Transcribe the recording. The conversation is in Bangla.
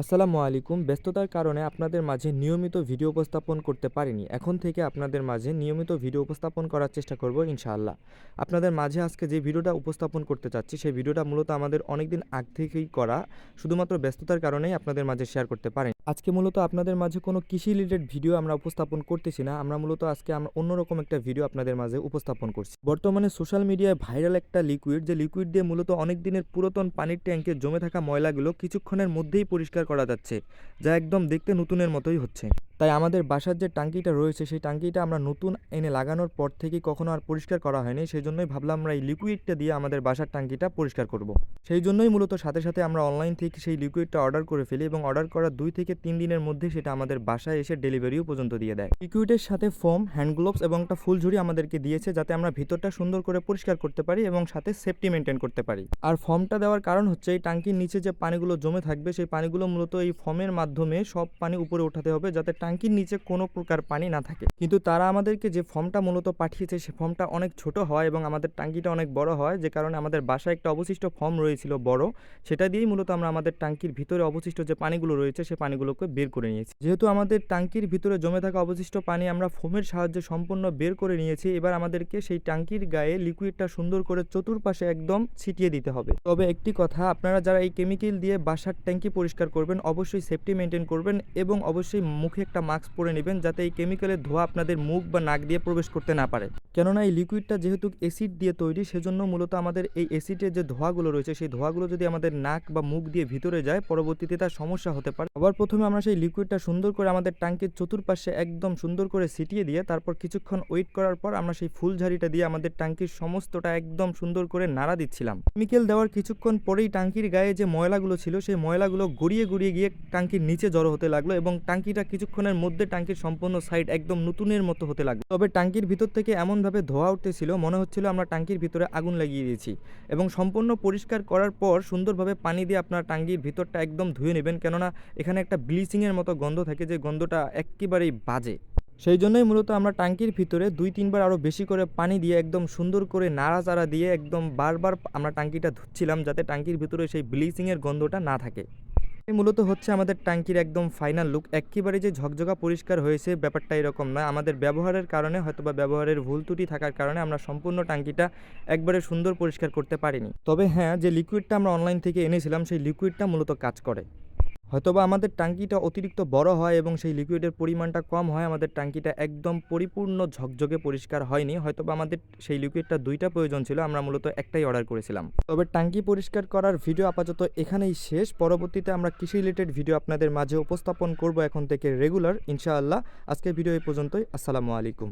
আসসালামু আলাইকুম। ব্যস্ততার কারণে আপনাদের মাঝে নিয়মিত ভিডিও উপস্থাপন করতে পারিনি। এখন থেকে আপনাদের মাঝে নিয়মিত ভিডিও উপস্থাপন করার চেষ্টা করব ইনশাআল্লাহ। আপনাদের মাঝে আজকে যে ভিডিওটা উপস্থাপন করতে চাচ্ছি, সেই ভিডিওটা মূলত আমাদের অনেকদিন আগ থেকেই করা। শুধুমাত্র ব্যস্ততার কারণেই আপনাদের মাঝে শেয়ার করতে পারেন। আজকে মূলত আপনাদের মাঝে কোনো কৃষি রিলেটেড ভিডিও আমরা উপস্থাপন করতেছি না। আমরা মূলত আজকে আমরা অন্যরকম একটা ভিডিও আপনাদের মাঝে উপস্থাপন করছি। বর্তমানে সোশ্যাল মিডিয়ায় ভাইরাল একটা লিকুইড যে লিকুইড দিয়ে মূলত অনেক দিনের পুরাতন পানির ট্যাঙ্কে জমে থাকা ময়লাগুলো কিছুক্ষণের মধ্যেই পরিষ্কার করা যাচ্ছে যা একদম দেখতে নতুনের মতোই হচ্ছে। তাই আমাদের বাসার যে টাঙ্কিটা রয়েছে, সেই টাঙ্কিটা আমরা নতুন এনে লাগানোর পর থেকেই কখনো আর পরিষ্কার করা হয়নি। সেই জন্যই ভাবলাম আমরা এই লিকুইডটা দিয়ে আমাদের বাসার টাঙ্কিটা পরিষ্কার করব। সেই জন্যই মূলত সাথে সাথে আমরা অনলাইন থেকে সেই লিকুইডটা অর্ডার করে ফেলি এবং অর্ডার করার দুই থেকে তিন দিনের মধ্যে সেটা আমাদের বাসায় এসে ডেলিভারিও পর্যন্ত দিয়ে দেয়। লিকুইডের সাথে ফোম হ্যান্ড গ্লোভস এবং একটা ফুলঝুরি আমাদেরকে দিয়েছে যাতে আমরা ভিতরটা সুন্দর করে পরিষ্কার করতে পারি এবং সাথে সেফটি মেনটেন করতে পারি। আর ফর্মটা দেওয়ার কারণ হচ্ছে এই টাঙ্কির নিচে যে পানিগুলো জমে থাকবে, সেই পানিগুলো মূলত এই ফর্মের মাধ্যমে সব পানি উপরে উঠাতে হবে যাতে টাঙ্কির নিচে কোনো প্রকার পানি না থাকে। কিন্তু তারা আমাদেরকে যে ফর্মটা মূলত পাঠিয়েছে, সে ফর্মটা অনেক ছোট হয় এবং আমাদের টাঙ্কিটা অনেক বড় হয়, যে কারণে আমাদের বাসায় একটা অবশিষ্ট ফর্ম রয়েছিল বড়, সেটা দিয়েই মূলত আমরা আমাদের টাঙ্কির ভিতরে অবশিষ্ট যে পানিগুলো রয়েছে, সে পানিগুলোকে বের করে নিয়েছি। যেহেতু আমাদের টাঙ্কির ভিতরে জমে থাকা অবশিষ্ট পানি আমরা ফোমের সাহায্যে সম্পূর্ণ বের করে নিয়েছি, এবার আমাদেরকে সেই টাঙ্কির গায়ে লিকুইডটা সুন্দর করে চতুর্পাশে একদম ছিটিয়ে দিতে হবে। তবে একটি কথা, আপনারা যারা এই কেমিক্যাল দিয়ে বাসার ট্যাঙ্কি পরিষ্কার করবেন, অবশ্যই সেফটি মেনটেন করবেন এবং অবশ্যই মুখে মাস্ক পরে নেবেন যাতে এই কেমিক্যালের ধোঁয়া আপনাদের মুখ বা নাক দিয়ে প্রবেশ করতে না পারে। কেননা এই লিকুইডটা যেহেতু অ্যাসিড দিয়ে তৈরি, সেজন্য মূলত আমাদের এই অ্যাসিডের যে ধোঁয়াগুলো রয়েছে, সেই ধোঁয়াগুলো যদি আমাদের নাক বা মুখ দিয়ে ভিতরে যায়, পরবর্তীতে তার সমস্যা হতে পারে। আবার প্রথমে আমরা সেই লিকুইডটা সুন্দর করে আমাদের ট্যাঙ্কের চতুর্পাশে একদম সুন্দর করে ছিটিয়ে দিয়ে, তারপর কিছুক্ষণ ওয়েট করার পর আমরা সেই ফুলঝাড়িটা দিয়ে আমাদের ট্যাঙ্কির সমস্তটা একদম সুন্দর করে নাড়া দিচ্ছিলাম। কেমিক্যাল দেওয়ার কিছুক্ষণ পরেই টাঙ্কির গায়ে যে ময়লাগুলো ছিল, সেই ময়লাগুলো গড়িয়ে গড়িয়ে গিয়ে টাঙ্কির নিচে জড়ো হতে লাগল এবং টাঙ্কিটা কিছুক্ষণের মধ্যে টাঙ্কির সম্পূর্ণ সাইড একদম নতুনের মতো হতে লাগল। তবে টাঙ্কির ভিতর থেকে এমনভাবে ধোয়া উঠতেছিল, মনে হচ্ছিল আমরা টাঙ্কির ভিতরে আগুন লাগিয়ে দিয়েছি এবং সম্পূর্ণ পরিষ্কার করার পর সুন্দরভাবে পানি দিয়ে আপনার টাঙ্কির ভিতরটা একদম ধুয়ে নেবেন। কেননা এখানে একটা ব্লিচিংয়ের মতো গন্ধ থাকে যে গন্ধটা একেবারেই বাজে। সেই জন্যই মূলত আমরা টাঙ্কির ভিতরে দুই তিনবার আরও বেশি করে পানি দিয়ে একদম সুন্দর করে নাড়াচাড়া দিয়ে একদম বারবার আমরা টাঙ্কিটা ধুচ্ছিলাম যাতে টাঙ্কির ভিতরে সেই ব্লিচিংয়ের গন্ধটা না থাকে। মূলত হচ্ছে আমাদের ট্যাঙ্কির একদম ফাইনাল লুক একেবারে যে ঝকঝকা পরিষ্কার হয়েছে, ব্যাপারটা এরকম নয় আমাদের ব্যবহারের কারণে হয়তো বা ব্যবহারের ভুল ত্রুটি থাকার কারণে আমরা সম্পূর্ণ ট্যাঙ্কিটা একবারে সুন্দর পরিষ্কার করতে পারিনি। তবে হ্যাঁ যে লিকুইডটা আমরা অনলাইন থেকে এনেছিলাম, সেই লিকুইডটা মূলত কাজ করে। হয়তোবা আমাদের ট্যাঙ্কিটা অতিরিক্ত বড় হয় এবং সেই লিকুইডের পরিমাণটা কম হয়, আমাদের ট্যাঙ্কিটা একদম পরিপূর্ণ ঝকঝকে পরিষ্কার হয়নি। হয়তোবা আমাদের সেই লিকুইডটা দুইটা প্রয়োজন ছিল, আমরা মূলত একটাই অর্ডার করেছিলাম। তবে ট্যাঙ্কি পরিষ্কার করার ভিডিও আপাতত এখানেই শেষ। পরবর্তীতে আমরা কৃষি রিলেটেড ভিডিও আপনাদের মাঝে উপস্থাপন করব এখন থেকে রেগুলার ইনশাআল্লাহ। আজকের ভিডিও এই পর্যন্তই। আসসালামু আলাইকুম।